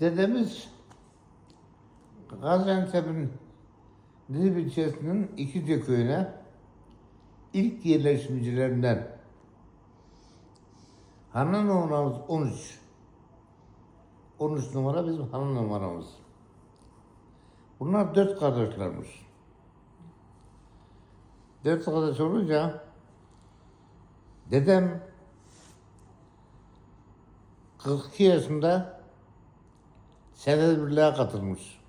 Dedemiz Gaziantep'in Nidip ilçesinin İkizce köyüne ilk yerleşimcilerinden. Hanı numaramız 13. 13 numara bizim hanı numaramız. Bunlar dört kardeşlermiş. Dört kardeş olunca dedem 42 yaşında Senet Birliği'ne katılmış.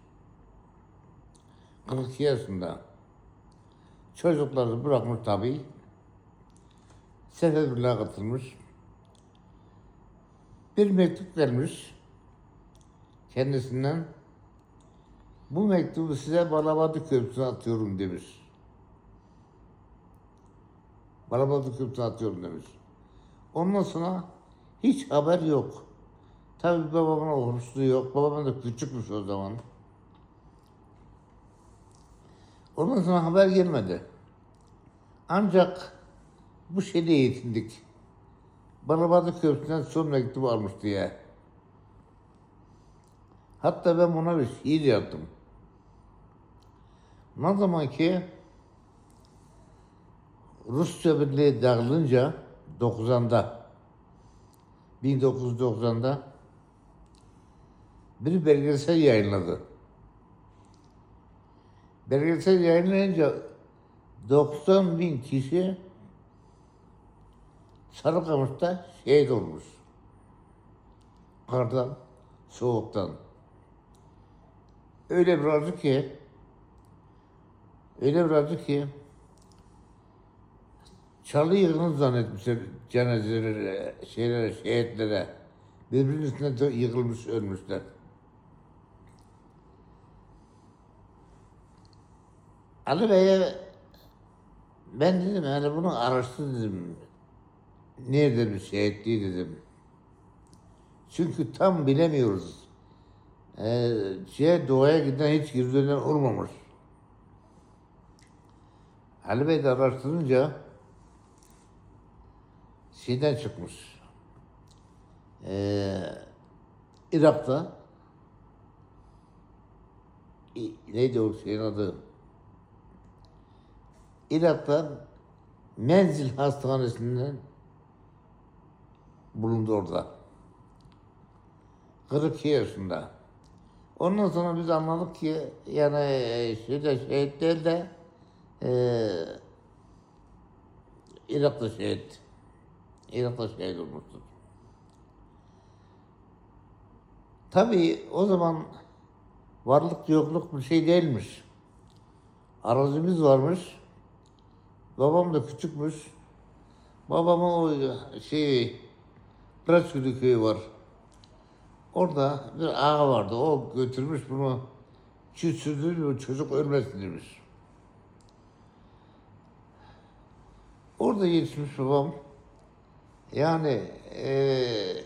42 yaşında. Çocukları bırakmış tabii. Senet Birliği'ne katılmış. Bir mektup gelmiş kendisinden. Bu mektubu size Balabadi Köprüsü'ne atıyorum demiş. Balabadi Köprüsü'ne atıyorum demiş. Ondan sonra hiç haber yok. Tabii babamın okumuşluğu yok. Babam da küçükmüş o zaman. Ondan sonra haber gelmedi. Ancak bu şeyde yetindik. Balabadi Köprüsü'nden son mektubu almış diye. Hatta ben buna bir şiir yaptım. Ne zaman ki Rusya Birliği dağılınca 90'da 1990'da bir belgesel yayınladı. Belgesel yayınlayınca 90 bin kişi Sarıkamış'ta şehit olmuş. Kardan, soğuktan. Öyle bir acı ki, öyle bir acı ki, çalı yığını zannetmişler cenazelere, şeylere, şehitlere. Birbirinin üstüne yıkılmış, ölmüşler. Ali Bey'e ben dedim yani bunu araştır dedim. Nerede bir şehitliği dedim. Çünkü tam bilemiyoruz. Ee, şeye, doğaya giden hiç geri dönen olmamış. Ali Bey de araştırınca şeyden çıkmış. Ee, Irak'ta neydi o şeyin adı? Irak'ta Menzil Hastanesi'nden bulundu orada. 42 yaşında. Ondan sonra biz anladık ki yani şeyde şehit değil de e, Irak'ta şehit. Irak'ta şehit olmuştur. Tabii o zaman varlık yokluk bir şey değilmiş. Arazimiz varmış. Babam da küçükmüş. Babamın o şey Kıraçgülü köyü var. Orada bir ağa vardı. O götürmüş bunu çiğsüzdür çocuk ölmesin demiş. Orada yetişmiş babam. Yani eee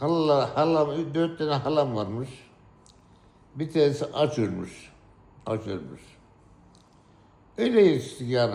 hala, halam, dört tane halam varmış. Bir tanesi aç ölmüş. Aç ölmüş. Öyle yetiştik yani.